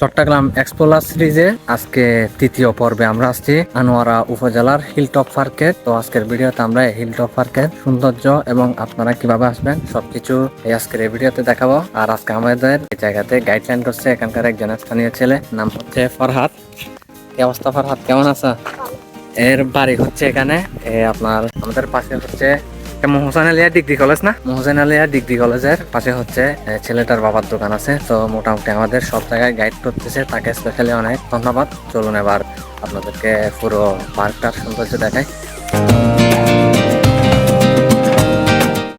চট্টগ্রাম এক্সপোলার সিরিজে আজকে তৃতীয় পর্বে আমরা আসছি আনোয়ারা উপজেলার হিলটপ পার্কে তো আজকের ভিডিওতে আমরা হিলটপ পার্কের সৌন্দর্য এবং আপনারা কীভাবে আসবেন সবকিছু এই আজকের এই ভিডিওতে দেখাবো। আর আজকে আমাদের এই জায়গাতে গাইডলাইন করছে এখানকার একজন স্থানীয় ছেলে নাম হচ্ছে ফরহাদ কি অবস্থা ফরহাদ কেমন আছো? এর বাড়ি হচ্ছে এখানে। এ আপনার আমাদের পাশে হচ্ছে মোহসেন আলিয়া ডিগ্রি কলেজ না? মোহসান আলিয়া ডিগ্রি কলেজের পাশে হচ্ছে ছেলেটার বাবার দোকান আছে। তো মোটামুটি আমাদের সব জায়গায় গাইড করতেছে, তাকে স্পেশালি অনেক ধন্যবাদ। চলুন এবার আপনাদেরকে পুরো পার্কটার সৌন্দর্য দেখাই।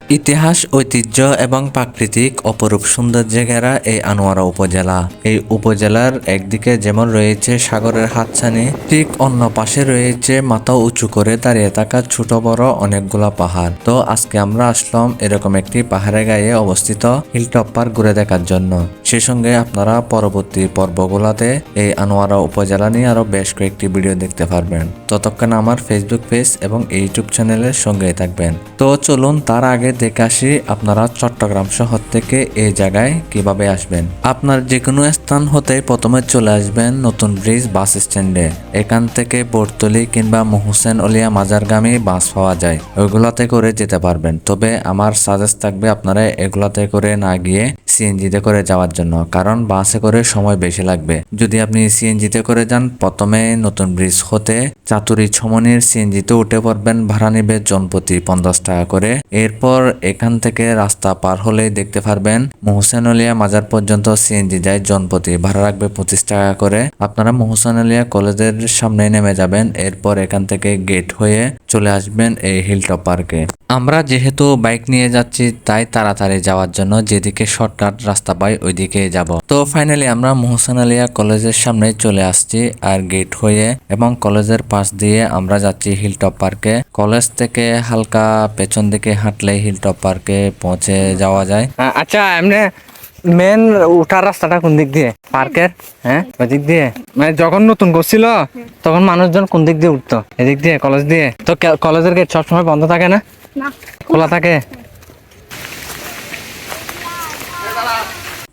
ইতিহাস, ঐতিহ্য এবং প্রাকৃতিক অপরূপ সৌন্দর্যে ঘেরা এই আনোয়ারা উপজেলা। এই উপজেলার একদিকে যেমন রয়েছে সাগরের হাতছানি, ঠিক অন্য পাশে রয়েছে মাথা উঁচু করে দাঁড়িয়ে থাকা ছোট বড় অনেকগুলা পাহাড়। তো আজকে আমরা আসলাম এরকম একটি পাহাড়ে গায়ে অবস্থিত হিলটপ পার্ক ঘুরে দেখার জন্য। সে সঙ্গে আপনারা পরবর্তী পর্বগুলোতে এই আনোয়ারা উপজেলা নিয়ে আরও বেশ কয়েকটি ভিডিও দেখতে পারবেন। ততক্ষণ আমার ফেসবুক পেজ এবং ইউটিউব চ্যানেলের সঙ্গেই থাকবেন। তো চলুন তার আগে দেখে আসি আপনারা চট্টগ্রাম শহর থেকে এই জায়গায় কীভাবে আসবেন। আপনার যে কোনো স্থান হতে প্রথমে চলে আসবেন নতুন ব্রিজ বাস স্ট্যান্ডে এখান থেকে বোরতলি কিংবা মোহসেন অলিয়া মাজারগামী বাস পাওয়া যায়। ওইগুলাতে করে যেতে পারবেন। তবে আমার সাজেস্ট থাকবে আপনারা এগুলাতে করে না গিয়ে সিএনজিতে করে যাওয়ার জন্য, কারণ বাসে করে সময় বেশি লাগবে। যদি আপনি সিএনজিতে করে যান, প্রথমে নতুন ব্রিজ হতে চাতুরি ছমনির সিএনজিতে উঠে পড়বেন ভাড়া নিবে জনপ্রতি পঞ্চাশ টাকা করে। এরপর এখান থেকে রাস্তা পার হলেই দেখতে পারবেন মোহসেনলিয়া মাজার পর্যন্ত সিএনজি যায়, জনপ্রতি ভাড়া রাখবে পঁচিশ টাকা করে। আপনারা মোহসেনলিয়া কলেজের সামনে নেমে যাবেন, এরপর এখান থেকে গেট হয়ে চলে আসবেন এই হিলটপ পার্কে। আমরা যেহেতু বাইক নিয়ে যাচ্ছি, তাই তাড়াতাড়ি যাওয়ার জন্য যেদিকে শর্টকাট রাস্তা পাই, ওইদিকে যাব। তো ফাইনালি আমরা মোহসেন আলিয়া কলেজের সামনে চলে আসছি আর গেট হয়ে এবং কলেজের পাশ দিয়ে আমরা যাচ্ছি হিলটপ পার্কে কলেজ থেকে হালকা পেছন দিকে হাঁটলে হিলটপ পার্কে পৌঁছে যাওয়া যায়। আচ্ছা এমনি মেন উঠার রাস্তাটা কোন দিক দিয়ে? পার্কের হ্যাঁ? ওই দিক দিয়ে? মানে যখন নতুন করছিল তখন মানুষজন কোন দিক দিয়ে উঠতো? এদিক দিয়ে কলেজ দিয়ে? তো কলেজের গেট সবসময় বন্ধ থাকে না? না। খোলা থাকে?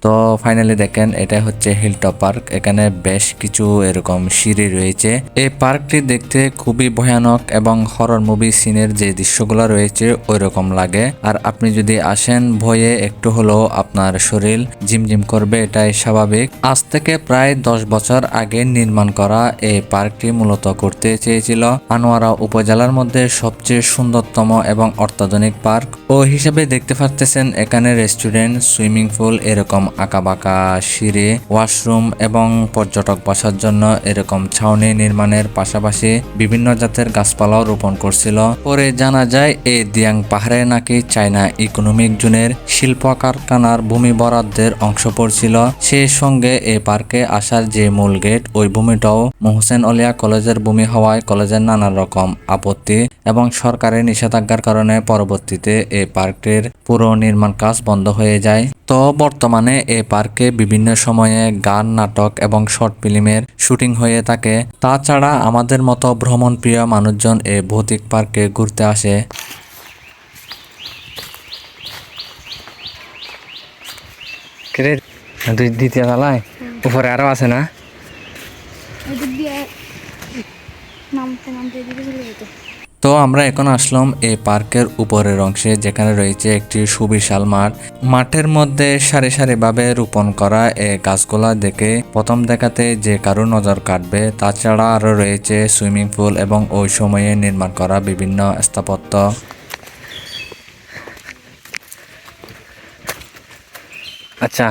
তো ফাইনালি দেখেন এটা হচ্ছে হিলটপ পার্ক এখানে বেশ কিছু এরকম সিঁড়ি রয়েছে। এই পার্কটি দেখতে খুবই ভয়ানক এবং হরর মুভি সিনের যে দৃশ্যগুলো রয়েছে ওই রকম লাগে। আর আপনি যদি আসেন, ভয়ে একটু হলেও আপনার শরীর ঝিমঝিম করবে, এটাই স্বাভাবিক। আজ থেকে প্রায় দশ বছর আগে নির্মাণ করা এই পার্কটি মূলত করতে চেয়েছিল আনোয়ারা উপজেলার মধ্যে সবচেয়ে সুন্দরতম এবং অত্যাধুনিক পার্ক। ও হিসেবে দেখতে পারতেছেন এখানে রেস্টুরেন্ট সুইমিং পুল এরকম আঁকাবাঁকা সিঁড়ি, ওয়াশরুম এবং পর্যটক বসার জন্য এরকম ছাউনি নির্মাণের পাশাপাশি বিভিন্ন জাতের গাছপালাও রোপণ করছিল। পরে জানা যায়, এই দিয়াং পাহাড়ে নাকি চায়না ইকোনমিক জোনের শিল্প কারখানার ভূমি বরাদ্দের অংশ পড়ছিল। সেই সঙ্গে এই পার্কে আসার যে মূল গেট, ওই ভূমিটাও মোহসেন অলিয়া কলেজের ভূমি হওয়ায় কলেজের নানা রকম আপত্তি এবং সরকারের নিষেধাজ্ঞার কারণে পরবর্তীতে এই পার্কটির পুরো নির্মাণ কাজ বন্ধ হয়ে যায়। তো বর্তমানে এই পার্কে বিভিন্ন সময়ে গান নাটক এবং শর্ট ফিল্মের শুটিং হয়ে থাকে। তাছাড়া আমাদের মতো ভ্রমণপ্রিয় মানুষজন এই ভৌতিক পার্কে ঘুরতে আসে। দুই দ্বিতীয় তলায়? উপরে আরও আছে না? নামতে নামতে এদিকে চলে যেত। তো আমরা এখন আসলাম এই পার্কের উপরের অংশে, যেখানে রয়েছে একটি সুবিশাল মাঠ। মাঠের মধ্যে সারি সারিভাবে রোপণ করা এই গাছগুলা দেখে প্রথম দেখাতে যে কারও নজর কাটবে, তাছাড়া আরও রয়েছে সুইমিং পুল এবং ওই সময়ে নির্মাণ করা বিভিন্ন স্থাপত্য। আচ্ছা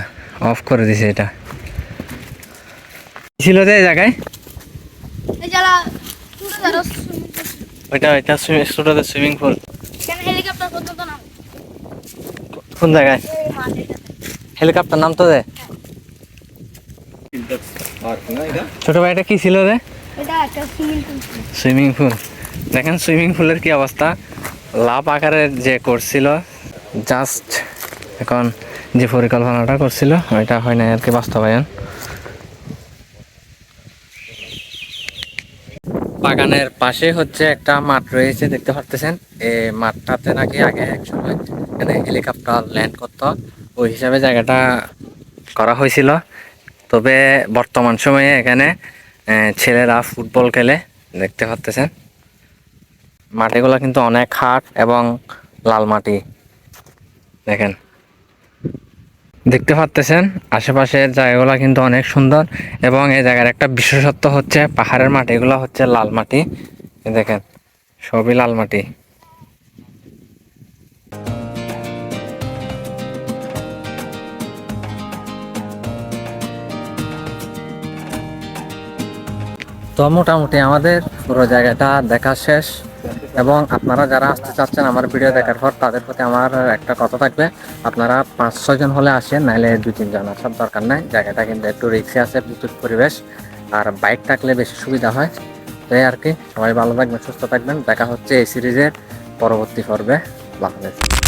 অফ করে দিছে এটা। ছিল যে জায়গায়? ওইটা সুইমিং পুল কেন হেলিকপ্টার পর্যন্ত নাম কোন জায়গায়? হেলিকপ্টার নাম তো ছোট ভাইটা কি ছিল রে? সুইমিং পুল সুইমিং পুল দেখেন সুইমিং পুলের কি অবস্থা? লাভ আকারে যে করছিল জাস্ট এখন যে পরিকল্পনাটা করছিল ওইটা হয় না আর কি বাস্তবায়ন। বাগানের পাশে হচ্ছে একটা মাঠ রয়েছে, দেখতে পারতেছেন। এই মাঠটাতে নাকি আগে এক সময় এখানে হেলিকপ্টার ল্যান্ড করতো। ওই হিসাবে জায়গাটা করা হয়েছিল। তবে বর্তমান সময়ে এখানে ছেলেরা ফুটবল খেলে, দেখতে পাচ্ছেন মাটিগুলো কিন্তু অনেক হাট এবং লাল মাটি। দেখেন। দেখতে পাচ্ছেন আশেপাশের জায়গাগুলো কিন্তু অনেক সুন্দর এবং এই জায়গার একটা বিশেষত্ব হচ্ছে পাহাড়ের মাটি মাটিগুলো হচ্ছে লাল মাটি। দেখেন, সবই লাল মাটি। তো মোটামুটি আমাদের পুরো জায়গাটা দেখা শেষ। এবং আপনারা যারা আসতে চাচ্ছেন আমার ভিডিও দেখার পর, তাদের প্রতি আমার একটা কথা থাকবে। আপনারা পাঁচ ছজন হলে আসেন, নাহলে দু তিনজন আসার দরকার নাই। জায়গাটা কিন্তু একটু রিক্সে আছে বিদ্যুৎ পরিবেশ। আর বাইক থাকলে বেশি সুবিধা হয়। তো আর কি, সবাই ভালো থাকবেন, সুস্থ থাকবেন। দেখা হচ্ছে এই সিরিজের পরবর্তী পর্বে। বাংলাদেশ